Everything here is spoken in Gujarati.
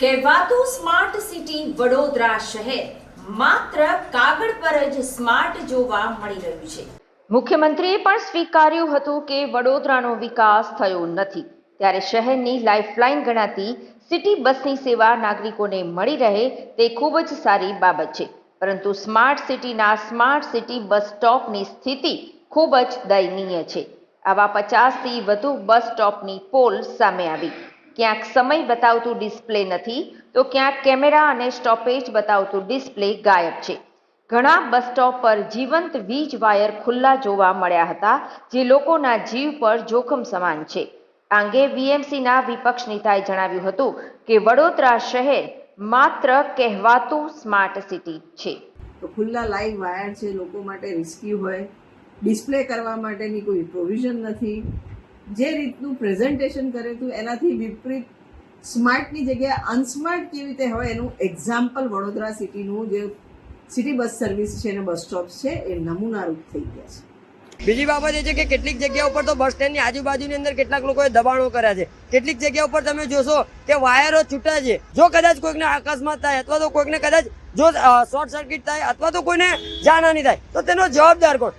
કહેવાતું સ્માર્ટ સિટી વડોદરા શહેર. માત્ર કાગળ પર જ સ્માર્ટ જોવા મળી રહ્યું છે. મુખ્યમંત્રીએ પણ સ્વીકાર્યું હતું કે વડોદરાનો વિકાસ થયો નથી. ત્યારે શહેરની લાઇફલાઇન ગણાતી સિટી બસની સેવા નાગરિકોને મળી રહે તે ખૂબ જ સારી બાબત છે. પરંતુ સ્માર્ટ સિટીના સ્માર્ટ સિટી બસ સ્ટોપની સ્થિતિ ખૂબ જ દયનીય છે. આવા પચાસથી વધુ બસ સ્ટોપની પોલ સામે આવી. ક્યાંક સમય બતાવતું ડિસ્પ્લે નથી, તો ક્યાંક કેમેરા અને સ્ટોપેજ બતાવતું ડિસ્પ્લે ગાયબ છે. ઘણા બસ સ્ટોપ પર જીવંત વીજ વાયર ખુલ્લા જોવા મળ્યા હતા, જે લોકોના જીવ પર જોખમ સમાન છે. આ અંગે વીએમસીના વિપક્ષ નેતાએ જણાવ્યું હતું કે વડોદરા શહેર માત્ર કહેવાતું સ્માર્ટ સિટી છે. તો ખુલ્લા લાઈવ વાયર છે, લોકો માટે રિસ્કી હોય. ડિસ્પ્લે કરવા માટેની કોઈ પ્રોવિઝન નથી. જે રીતનું પ્રેઝન્ટેશન કરે હતું એનાથી વિપરીત સ્માર્ટની જગ્યાએ અનસ્માર્ટ કેવી રીતે હોય, એનું એક્ઝામ્પલ વડોદરા સિટીનું જે સિટી બસ સર્વિસ છે અને બસ સ્ટોપ છે, એ નમૂનારૂપ થઈ ગયા છે. બીજી બાબત એ છે કે કેટલીક જગ્યા ઉપર તો બસ સ્ટેન્ડની આજુબાજુની અંદર કેટલાક લોકોએ દબાણો કર્યા છે. કેટલીક જગ્યા ઉપર તમે જોશો કે વાયરો છૂટા છે. જો કદાચ કોઈકને અકસ્માત થાય અથવા તો કોઈકને કદાચ જો શોર્ટ સર્કિટ થાય અથવા તો કોઈને જાનહાની થાય, તો તેનો જવાબદાર કોણ?